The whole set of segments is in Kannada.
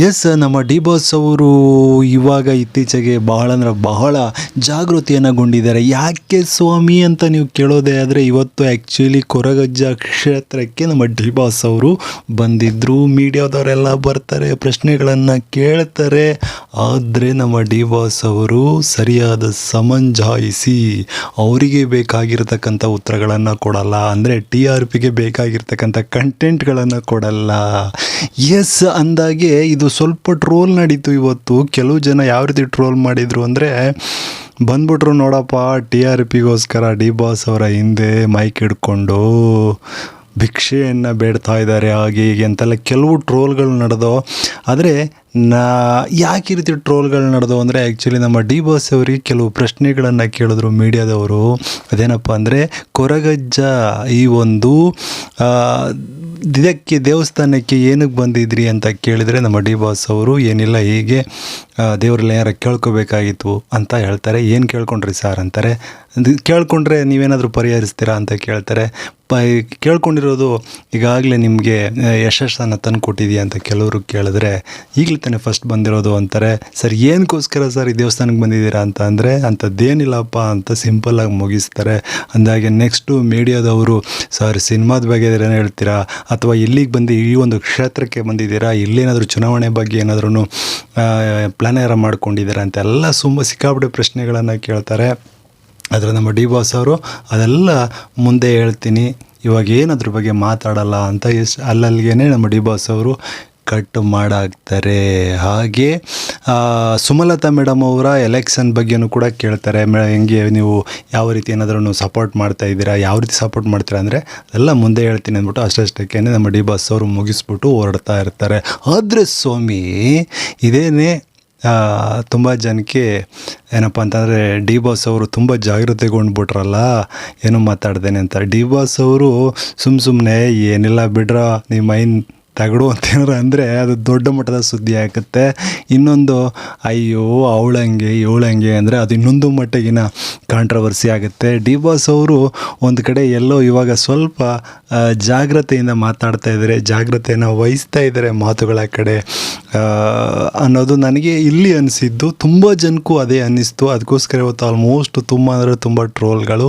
ಎಸ್ ನಮ್ಮ ಡಿ ಬಾಸ್ ಅವರು ಇವಾಗ ಇತ್ತೀಚೆಗೆ ಬಹಳ ಅಂದ್ರೆ ಬಹಳ ಜಾಗೃತಿಯನ್ನಗೊಂಡಿದ್ದಾರೆ ಯಾಕೆ ಸ್ವಾಮಿ ಅಂತ ನೀವು ಕೇಳೋದೇ ಆದರೆ ಇವತ್ತು ಆ್ಯಕ್ಚುಲಿ ಕೊರಗಜ್ಜ ಕ್ಷೇತ್ರಕ್ಕೆ ನಮ್ಮ ಡಿ ಬಾಸ್ ಅವರು ಬಂದಿದ್ದರು ಮೀಡಿಯಾದವರೆಲ್ಲ ಬರ್ತಾರೆ, ಪ್ರಶ್ನೆಗಳನ್ನು ಕೇಳ್ತಾರೆ. ಆದರೆ ನಮ್ಮ ಡಿ ಬಾಸ್ ಅವರು ಸರಿಯಾದ ಸಮಂಜಾಯಿಸಿ ಅವರಿಗೆ ಬೇಕಾಗಿರತಕ್ಕಂಥ ಉತ್ತರಗಳನ್ನು ಕೊಡಲ್ಲ. ಅಂದರೆ ಟಿ ಆರ್ ಪಿಗೆ ಬೇಕಾಗಿರ್ತಕ್ಕಂಥ ಕಂಟೆಂಟ್ಗಳನ್ನು ಕೊಡಲ್ಲ. ಎಸ್ ಅಂದಾಗೆ ಇದು ಸ್ವಲ್ಪ ಟ್ರೋಲ್ ನಡೀತು ಇವತ್ತು. ಕೆಲವು ಜನ ಯಾವ ರೀತಿ ಟ್ರೋಲ್ ಮಾಡಿದರು ಅಂದರೆ, ಬಂದ್ಬಿಟ್ರು ನೋಡಪ್ಪ, ಟಿ ಆರ್ ಪಿಗೋಸ್ಕರ ಡಿ ಬಾಸ್ ಅವರ ಹಿಂದೆ ಮೈಕ್ ಹಿಡ್ಕೊಂಡು ಭಿಕ್ಷೆಯನ್ನು ಬೇಡ್ತಾ ಇದ್ದಾರೆ ಹಾಗೆ ಹೀಗೆ ಅಂತೆಲ್ಲ ಕೆಲವು ಟ್ರೋಲ್ಗಳು ನಡೆದೋ ಆದರೆ, ನಾ ಯಾಕೆ ಈ ರೀತಿ ಟ್ರೋಲ್ಗಳು ನಡೆದವು ಅಂದರೆ ಆ್ಯಕ್ಚುಲಿ ನಮ್ಮ ಡಿ ಬಾಸ್ ಅವರಿಗೆ ಕೆಲವು ಪ್ರಶ್ನೆಗಳನ್ನು ಕೇಳಿದ್ರು ಮೀಡಿಯಾದವರು. ಅದೇನಪ್ಪ ಅಂದರೆ, ಕೊರಗಜ್ಜ ಈ ಒಂದು ಇದಕ್ಕೆ ದೇವಸ್ಥಾನಕ್ಕೆ ಏನಕ್ಕೆ ಬಂದಿದ್ರಿ ಅಂತ ಕೇಳಿದರೆ ನಮ್ಮ ಡಿ ಬಾಸ್ ಅವರು, ಏನಿಲ್ಲ, ಹೀಗೆ ದೇವರಲ್ಲಿ ಏನಾರು ಕೇಳ್ಕೊಬೇಕಾಗಿತ್ತು ಅಂತ ಹೇಳ್ತಾರೆ. ಏನು ಕೇಳ್ಕೊಂಡ್ರಿ ಸರ್ ಅಂತಾರೆ. ಕೇಳ್ಕೊಂಡ್ರೆ ನೀವೇನಾದರೂ ಪರಿಹರಿಸ್ತೀರಾ ಅಂತ ಕೇಳ್ತಾರೆ. ಕೇಳ್ಕೊಂಡಿರೋದು ಈಗಾಗಲೇ ನಿಮಗೆ ಯಶಸ್ಸನ್ನು ತಂದು ಕೊಟ್ಟಿದೆಯಾ ಅಂತ ಕೆಲವರು ಕೇಳಿದ್ರೆ, ಈಗಲೇ ತಾನೇ ಫಸ್ಟ್ ಬಂದಿರೋದು ಅಂತಾರೆ, ಸರ್ ಏನಕ್ಕೋಸ್ಕರ ಸರ್ ಈ ದೇವಸ್ಥಾನಕ್ಕೆ ಬಂದಿದ್ದೀರಾ ಅಂತ ಅಂದರೆ, ಅಂಥದ್ದೇನಿಲ್ಲಪ್ಪ ಅಂತ ಸಿಂಪಲ್ಲಾಗಿ ಮುಗಿಸ್ತಾರೆ. ಅಂದಾಗೆ ನೆಕ್ಸ್ಟು ಮೀಡಿಯಾದವರು ಸರ್, ಸಿನಿಮಾದ ಬಗ್ಗೆ ಏನು ಹೇಳ್ತೀರಾ? ಅಥವಾ ಇಲ್ಲಿಗೆ ಬಂದು ಈ ಒಂದು ಕ್ಷೇತ್ರಕ್ಕೆ ಬಂದಿದ್ದೀರಾ? ಇಲ್ಲೇನಾದರೂ ಚುನಾವಣೆ ಬಗ್ಗೆ ಏನಾದ್ರೂ ಪ್ಲಾನ್ ಏನಾರು ಮಾಡ್ಕೊಂಡಿದ್ದೀರಾ? ಅಂತೆಲ್ಲ ಸುಮ್ಮ ಸಿಕ್ಕಾಪಟ್ಟೆ ಪ್ರಶ್ನೆಗಳನ್ನು ಕೇಳ್ತಾರೆ. ಆದರೆ ನಮ್ಮ ಡಿ ಬಾಸ್ ಅವರು ಅದೆಲ್ಲ ಮುಂದೆ ಹೇಳ್ತೀನಿ. ಇವಾಗ ಏನು ಅದ್ರ ಬಗ್ಗೆ ಮಾತಾಡಲ್ಲ ಅಂತ ಎಷ್ಟು ಅಲ್ಲಲ್ಲಿಗೆ ನಮ್ಮ ಡಿ ಬಾಸ್ ಅವರು ಕಟ್ ಮಾಡಾಕ್ತಾರೆ. ಹಾಗೆ ಸುಮಲತಾ ಮೇಡಮ್ ಅವರ ಎಲೆಕ್ಷನ್ ಬಗ್ಗೆಯೂ ಕೂಡ ಕೇಳ್ತಾರೆ. ಹೆಂಗೆ ನೀವು ಯಾವ ರೀತಿ ಏನಾದ್ರೂ ಸಪೋರ್ಟ್ ಮಾಡ್ತಾ ಇದ್ದೀರಾ, ಯಾವ ರೀತಿ ಸಪೋರ್ಟ್ ಮಾಡ್ತೀರಾ ಅಂದರೆ ಅದೆಲ್ಲ ಮುಂದೆ ಹೇಳ್ತೀನಿ ಅಂದ್ಬಿಟ್ಟು ಅಷ್ಟಷ್ಟಕ್ಕೆ ನಮ್ಮ ಡಿ ಬಾಸ್ ಅವರು ಮುಗಿಸ್ಬಿಟ್ಟು ಹೊರಡ್ತಾ ಇರ್ತಾರೆ. ಆದರೆ ಸ್ವಾಮಿ, ಇದೇನೇ ತುಂಬ ಜನಕ್ಕೆ ಏನಪ್ಪ ಅಂತಂದರೆ ಡಿ ಬಾಸ್ ಅವರು ತುಂಬ ಜಾಗೃತೆಗೊಂಡ್ಬಿಟ್ರಲ್ಲ, ಏನು ಮಾತಾಡ್ದೇನೆ ಅಂತ. ಡಿ ಬಾಸ್ ಅವರು ಸುಮ್ಮ ಸುಮ್ಮನೆ ಏನಿಲ್ಲ ಬಿಡ್ರ ನಿಮ್ಮ ಮೈನ್ ತಗಡು ಅಂತ ಏನಾರು ಅಂದರೆ ಅದು ದೊಡ್ಡ ಮಟ್ಟದ ಸುದ್ದಿ ಆಗುತ್ತೆ. ಇನ್ನೊಂದು, ಅಯ್ಯೋ, ಅವಳಂಗೆ, ಇವಳಂಗೆ ಅಂದರೆ ಅದು ಇನ್ನೊಂದು ಮಟ್ಟಿಗಿನ ಕಾಂಟ್ರವರ್ಸಿ ಆಗುತ್ತೆ. ಡಿ ಬಾಸ್ ಅವರು ಒಂದು ಕಡೆ ಎಲ್ಲೋ ಇವಾಗ ಸ್ವಲ್ಪ ಜಾಗ್ರತೆಯಿಂದ ಮಾತಾಡ್ತಾ ಇದ್ದಾರೆ, ಜಾಗ್ರತೆಯನ್ನು ವಹಿಸ್ತಾ ಇದ್ದಾರೆ ಮಾತುಗಳ ಕಡೆ. ಅನ್ನೋದು ನನಗೆ ಇಲ್ಲಿ ಅನಿಸಿದ್ದು, ತುಂಬ ಜನಕ್ಕೂ ಅದೇ ಅನ್ನಿಸ್ತು. ಅದಕ್ಕೋಸ್ಕರ ಇವತ್ತು ಆಲ್ಮೋಸ್ಟ್ ತುಂಬ ಅಂದರೆ ತುಂಬ ಟ್ರೋಲ್ಗಳು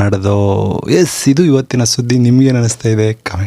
ನಡೆದೋ ಎಸ್ ಇದು ಇವತ್ತಿನ ಸುದ್ದಿ. ನಿಮಗೇನು ಅನ್ನಿಸ್ತಾ ಇದೆ? ಕಮೆಂಟ್